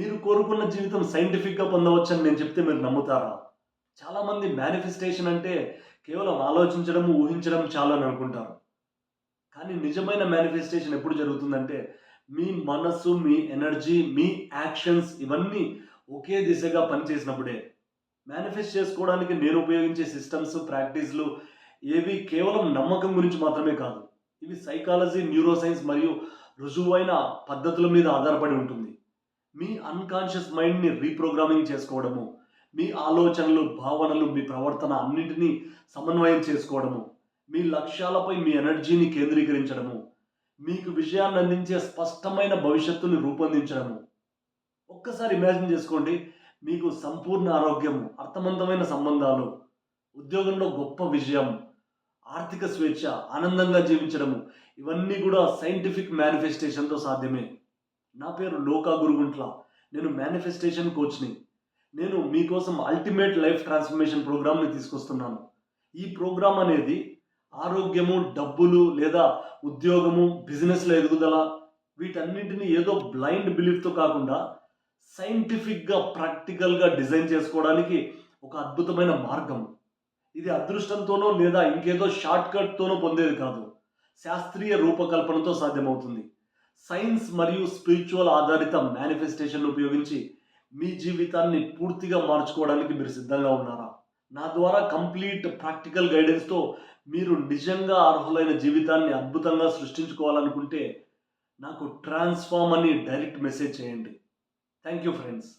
మీరు కోరుకున్న జీవితం సైంటిఫిక్గా పొందవచ్చని నేను చెప్తే మీరు నమ్ముతారా? చాలామంది మేనిఫెస్టేషన్ అంటే కేవలం ఆలోచించడం ఊహించడం చాలా అని అనుకుంటారు. కానీ నిజమైన మేనిఫెస్టేషన్ ఎప్పుడు జరుగుతుందంటే మీ మనస్సు మీ ఎనర్జీ మీ యాక్షన్స్ ఇవన్నీ ఒకే దిశగా పనిచేసినప్పుడే. మేనిఫెస్ట్ చేసుకోవడానికి నేను ఉపయోగించే సిస్టమ్స్ ప్రాక్టీస్లు ఏవి కేవలం నమ్మకం గురించి మాత్రమే కాదు. ఇవి సైకాలజీ న్యూరోసైన్స్ మరియు రుజువైన పద్ధతుల మీద ఆధారపడి ఉంటుంది. మీ అన్కాన్షియస్ మైండ్ని రీప్రోగ్రామింగ్ చేసుకోవడము మీ ఆలోచనలు భావనలు మీ ప్రవర్తన అన్నింటినీ సమన్వయం చేసుకోవడము మీ లక్ష్యాలపై మీ ఎనర్జీని కేంద్రీకరించడము మీకు విజయాన్ని అందించే స్పష్టమైన భవిష్యత్తుని రూపొందించడము. ఒక్కసారి ఇమాజిన్ చేసుకోండి మీకు సంపూర్ణ ఆరోగ్యము అర్థవంతమైన సంబంధాలు ఉద్యోగంలో గొప్ప విజయం ఆర్థిక స్వేచ్ఛ ఆనందంగా జీవించడము ఇవన్నీ కూడా సైంటిఫిక్ మేనిఫెస్టేషన్తో సాధ్యమే. నా పేరు లోకా గురుగుంట్ల. నేను మేనిఫెస్టేషన్ కోచ్ని నేను మీకోసం అల్టిమేట్ లైఫ్ ట్రాన్స్ఫర్మేషన్ ప్రోగ్రామ్ని తీసుకొస్తున్నాను. ఈ ప్రోగ్రామ్ అనేది ఆరోగ్యము డబ్బులు లేదా ఉద్యోగము బిజినెస్లో ఎదుగుదల వీటన్నింటినీ ఏదో బ్లైండ్ బిలీఫ్తో కాకుండా సైంటిఫిక్గా ప్రాక్టికల్గా డిజైన్ చేసుకోవడానికి ఒక అద్భుతమైన మార్గం. ఇది అదృష్టంతోనో లేదా ఇంకేదో షార్ట్ కట్తోనో పొందేది కాదు. శాస్త్రీయ రూపకల్పనతో సాధ్యమవుతుంది. సైన్స్ మరియు స్పిరిచువల్ ఆధారిత మేనిఫెస్టేషన్ ఉపయోగించి మీ జీవితాన్ని పూర్తిగా మార్చుకోవడానికి మీరు సిద్ధంగా ఉన్నారా? నా ద్వారా కంప్లీట్ ప్రాక్టికల్ గైడెన్స్తో మీరు నిజంగా అర్హులైన జీవితాన్ని అద్భుతంగా సృష్టించుకోవాలనుకుంటే నాకు ట్రాన్స్ఫార్మ్ అని డైరెక్ట్ మెసేజ్ చేయండి. Thank you friends